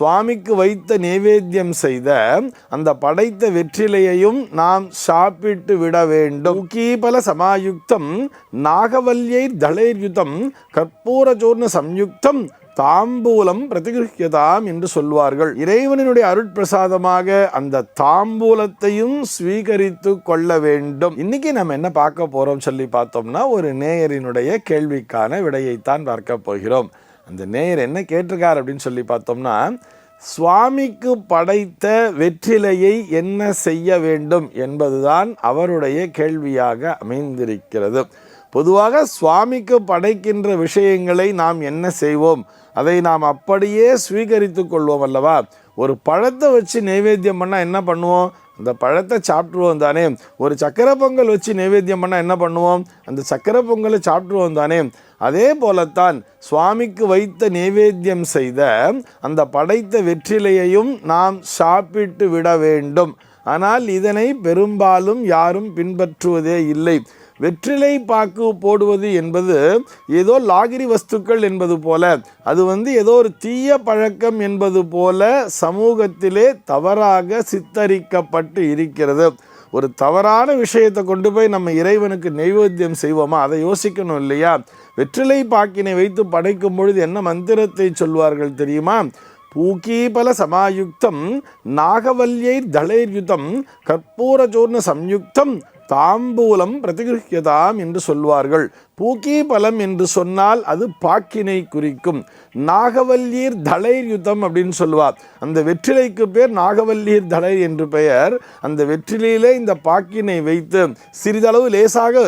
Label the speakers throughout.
Speaker 1: சுவாமிக்கு வைத்த நைவேத்தியம் செய்த அந்த படைத்த வெற்றிலையையும் நாம் சாப்பிட்டு விட வேண்டும். கீபல சமாயுக்தம் நாகவல்யை தளைர்யுதம் கற்பூரச்சூர்ண சம்யுக்தம் தாம்பூலம் பிரதிகிருஹியதாம் என்று சொல்வார்கள். இறைவனுடைய அருட்பிரசாதமாக அந்த தாம்பூலத்தையும் ஸ்வீகரித்து கொள்ள வேண்டும். இன்னைக்கு நம்ம என்ன பார்க்க போறோம் சொல்லி பார்த்தோம்னா ஒரு நேயரினுடைய கேள்விக்கான விடையைத்தான் பார்க்க போகிறோம். அந்த நேயர் என்ன கேட்டிருக்கார் அப்படின்னு சொல்லி பார்த்தோம்னா சுவாமிக்கு படைத்த வெற்றிலையை என்ன செய்ய வேண்டும் என்பதுதான் அவருடைய கேள்வியாக அமைந்திருக்கிறது. பொதுவாக சுவாமிக்கு படைக்கின்ற விஷயங்களை நாம் என்ன செய்வோம்? அதை நாம் அப்படியே ஸ்வீகரித்து கொள்வோம் அல்லவா? ஒரு பழத்தை வச்சு நைவேத்தியம் பண்ணால் என்ன பண்ணுவோம்? அந்த பழத்தை சாப்பிட்ருவோம் தானே. ஒரு சக்கரை பொங்கல் வச்சு நைவேத்தியம் பண்ணால் என்ன பண்ணுவோம்? அந்த சக்கரை பொங்கலை சாப்பிட்ருவோம் தானே. அதே போலத்தான் சுவாமிக்கு வைத்த நைவேத்தியம் செய்த அந்த படைத்த வெற்றிலையையும் நாம் சாப்பிட்டு விட வேண்டும். ஆனால் இதனை பெரும்பாலும் யாரும் பின்பற்றுவதே இல்லை. வெற்றிலை பாக்கு போடுவது என்பது ஏதோ லாகிரி வஸ்துக்கள் என்பது போல அது வந்து ஏதோ ஒரு தீய பழக்கம் என்பது போல சமூகத்திலே தவறாக சித்தரிக்கப்பட்டு இருக்கிறது. ஒரு தவறான விஷயத்தை கொண்டு போய் நம்ம இறைவனுக்கு நைவேத்தியம் செய்வோமா? அதை யோசிக்கணும் இல்லையா? வெற்றிலை பாக்கினை வைத்து படைக்கும் பொழுது என்ன மந்திரத்தை சொல்வார்கள் தெரியுமா? பூகீபல சமாயுக்தம் நாகவல்யை தளைர்யுதம் கற்பூரச்சூர்ண சம்யுக்தம் தாம்பூலம் பிரதிகிருஹியதாம் என்று சொல்வார்கள். பூக்கி பலம் என்று சொன்னால் அது பாக்கினை குறிக்கும். நாகவல்லீர் தளைர் யுத்தம் அப்படின்னு சொல்லுவார் அந்த வெற்றிலைக்கு பேர் நாகவல்லீர் தளை என்று பெயர். அந்த வெற்றிலையிலே இந்த பாக்கினை வைத்து சிறிதளவு லேசாக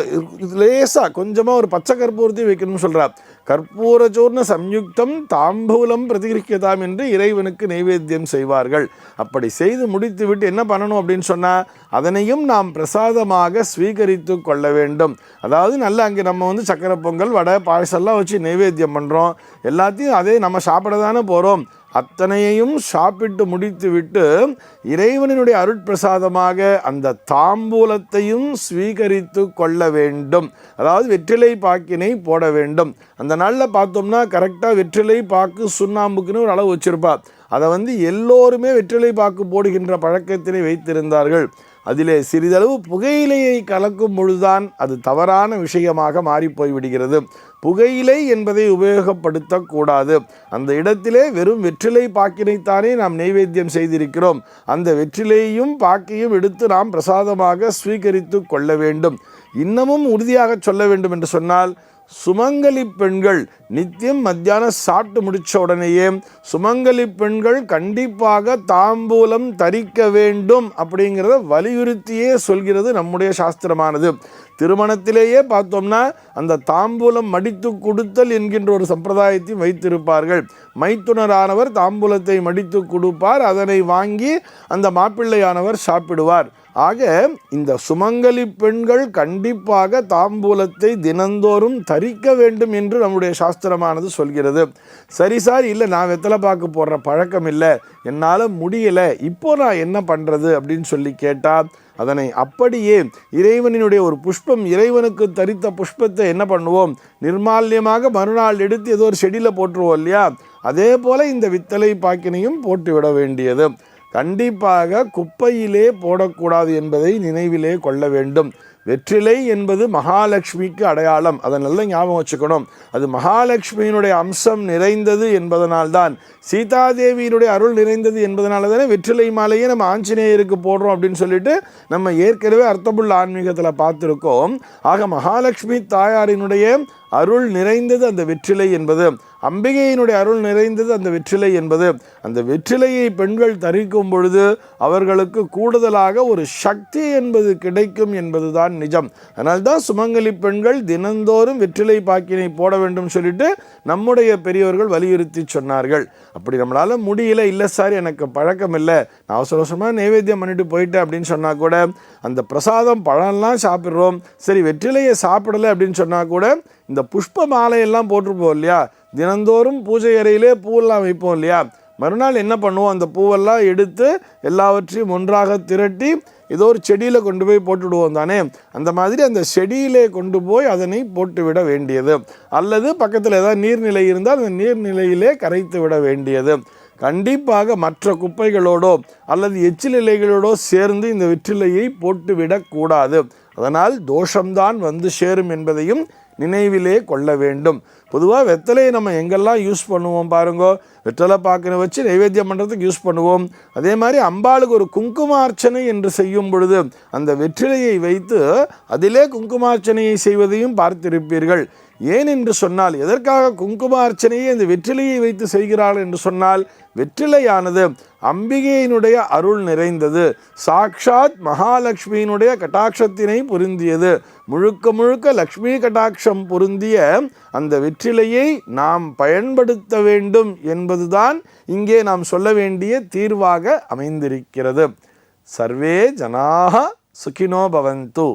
Speaker 1: லேசாக கொஞ்சமாக ஒரு பச்சை கற்பூரத்தையும் வைக்கணும்னு சொல்கிறார் கற்பூரச்சூர்ண சம்யுக்தம் தாம்பூலம் பிரதிகரிக்கதாம் என்று இறைவனுக்கு நைவேத்தியம் செய்வார்கள். அப்படி செய்து முடித்துவிட்டு என்ன பண்ணணும் அப்படின்னு சொன்னால் அதனையும் நாம் பிரசாதமாக ஸ்வீகரித்து கொள்ள வேண்டும். அதாவது நல்ல அங்கே நம்ம வந்து சக்கரை பொங்கல் வடை பாயசம்லாம் வச்சு நைவேத்தியம் பண்ணுறோம் எல்லாத்தையும் அதே நம்ம சாப்பிட தானே போகிறோம் அத்தனையையும் சாப்பிட்டு முடித்துவிட்டு இறைவனினுடைய அருட்பிரசாதமாக அந்த தாம்பூலத்தையும் ஸ்வீகரித்து கொள்ள வேண்டும். அதாவது வெற்றிலை பாக்கினை போட வேண்டும். அந்த நாளில் பார்த்தோம்னா கரெக்டாக வெற்றிலை பாக்கு சுண்ணாம்புக்குன்னு ஒரு அளவு வச்சுருப்பா. அதை வந்து எல்லோருமே வெற்றிலை பாக்கு போடுகின்ற பழக்கத்தினை வைத்திருந்தார்கள். அதிலே சிறிதளவு புகையிலையை கலக்கும் பொழுதுதான் அது தவறான விஷயமாக மாறிப்போய் விடுகிறது. புகையிலை என்பதை உபயோகப்படுத்தக்கூடாது. அந்த இடத்திலே வெறும் வெற்றிலை பாக்கினைத்தானே நாம் நைவேத்தியம் செய்திருக்கிறோம். அந்த வெற்றிலையும் பாக்கையும் எடுத்து நாம் பிரசாதமாக ஸ்வீகரித்து கொள்ள வேண்டும். இன்னமும் உறுதியாக சொல்ல வேண்டும் என்று சொன்னால் சுமங்கலி பெண்கள் நித்தியம் மத்தியானம் சாப்பிட்டு முடித்த உடனேயே சுமங்கலி பெண்கள் கண்டிப்பாக தாம்பூலம் தரிக்க வேண்டும் அப்படிங்கிறத வலியுறுத்தியே சொல்கிறது நம்முடைய சாஸ்திரமானது. திருமணத்திலேயே பார்த்தோம்னா அந்த தாம்பூலம் மடித்து கொடுத்தல் என்கின்ற ஒரு சம்பிரதாயத்தையும் வைத்திருப்பார்கள். மைத்துனரானவர் தாம்பூலத்தை மடித்து கொடுப்பார். அதனை வாங்கி அந்த மாப்பிள்ளையானவர் சாப்பிடுவார். ஆக இந்த சுமங்கலி பெண்கள் கண்டிப்பாக தாம்பூலத்தை தினந்தோறும் தரிக்க வேண்டும் என்று நம்முடைய சாஸ்திரமானது சொல்கிறது. சரி சார் இல்லை நான் வெத்தலை பாக்கு போடுற பழக்கம் இல்லை. என்னால் முடியலை. இப்போ நான் என்ன பண்ணுறது அப்படின்னு சொல்லி கேட்டால் அதனை அப்படியே இறைவனினுடைய ஒரு புஷ்பம் இறைவனுக்கு தரித்த புஷ்பத்தை என்ன பண்ணுவோம்? நிர்மால்யமாக மறுநாள் எடுத்து ஏதோ ஒரு செடியில் போட்டுருவோம் இல்லையா? அதே போல் இந்த வித்தலை பாக்கினையும் போட்டுவிட வேண்டியது. கண்டிப்பாக குப்பையிலே போடக்கூடாது என்பதை நினைவிலே கொள்ள வேண்டும். வெற்றிலை என்பது மகாலட்சுமிக்கு அடையாளம். அதை நல்லா ஞாபகம் வச்சுக்கணும். அது மகாலட்சுமியினுடைய அம்சம் நிறைந்தது என்பதனால்தான் சீதாதேவியினுடைய அருள் நிறைந்தது என்பதனால தானே வெற்றிலை மாலையே நம்ம ஆஞ்சநேயருக்கு போடுறோம் அப்படின்னு சொல்லிட்டு நம்ம ஏற்கனவே அர்த்தமுள்ள ஆன்மீகத்தில் பார்த்துருக்கோம். ஆக மகாலட்சுமி தாயாரினுடைய அருள் நிறைந்தது அந்த வெற்றிலை என்பது. அம்பிகையினுடைய அருள் நிறைந்தது அந்த வெற்றிலை என்பது. அந்த வெற்றிலையை பெண்கள் தரிக்கும் பொழுது அவர்களுக்கு கூடுதலாக ஒரு சக்தி என்பது கிடைக்கும் என்பதுதான் நிஜம். அதனால்தான் சுமங்கலி பெண்கள் தினந்தோறும் வெற்றிலை பாக்கினை போட வேண்டும் சொல்லிட்டு நம்முடைய பெரியவர்கள் வலியுறுத்தி சொன்னார்கள். அப்படி நம்மளால் முடியல இல்லை சார் எனக்கு பழக்கம் இல்லை. நான் அவசர அவசரமாக நைவேத்தியம் பண்ணிட்டு போயிட்டேன் அப்படின்னு சொன்னால் கூட அந்த பிரசாதம் பழம்லாம் சாப்பிட்றோம். சரி வெற்றிலையை சாப்பிடலை அப்படின்னு சொன்னால் கூட இந்த புஷ்ப மாலையெல்லாம் போட்டிருப்போம் இல்லையா? தினந்தோறும் பூஜை அறையிலே பூவெல்லாம் வைப்போம் இல்லையா? மறுநாள் என்ன பண்ணுவோம்? அந்த பூவெல்லாம் எடுத்து எல்லாவற்றையும் ஒன்றாக திரட்டி ஏதோ ஒரு செடியில் கொண்டு போய் போட்டுவிடுவோம் தானே? அந்த மாதிரி அந்த செடியிலே கொண்டு போய் அதனை போட்டுவிட வேண்டியது. அல்லது பக்கத்தில் ஏதாவது நீர்நிலை இருந்தால் அந்த நீர்நிலையிலே கரைத்து விட வேண்டியது. கண்டிப்பாக மற்ற குப்பைகளோடோ அல்லது எச்சில் இலைகளோடோ சேர்ந்து இந்த வெற்றிலையை போட்டுவிடக்கூடாது. அதனால் தோஷம்தான் வந்து சேரும் என்பதையும் நினைவிலே கொள்ள வேண்டும். பொதுவாக வெத்தலையை நம்ம எங்கெல்லாம் யூஸ் பண்ணுவோம் பாருங்கோ வெத்தலை பாக்கின வச்சு நைவேத்தியம் பண்ணுறதுக்கு யூஸ் பண்ணுவோம். அதே மாதிரி அம்பாளுக்கு ஒரு குங்குமார்ச்சனை என்று செய்யும் பொழுது அந்த வெற்றிலையை வைத்து அதிலே குங்குமார்ச்சனையை செய்வதையும் பார்த்திருப்பீர்கள். ஏன் என்று சொன்னால் எதற்காக குங்குமார்ச்சனையை இந்த வெற்றிலையை வைத்து செய்கிறாள் என்று சொன்னால் வெற்றிலையானது அம்பிகையினுடைய அருள் நிறைந்தது. சாக்ஷாத் மகாலட்சுமியினுடைய கட்டாட்சத்தினை பொருந்தியது. முழுக்க முழுக்க லக்ஷ்மி கட்டாட்சம் பொருந்திய அந்த வெற்றி வெற்றிலையை நாம் பயன்படுத்த வேண்டும் என்பதுதான் இங்கே நாம் சொல்ல வேண்டிய தீர்வாக அமைந்திருக்கிறது. சர்வே ஜனாக சுகினோ பவந்து.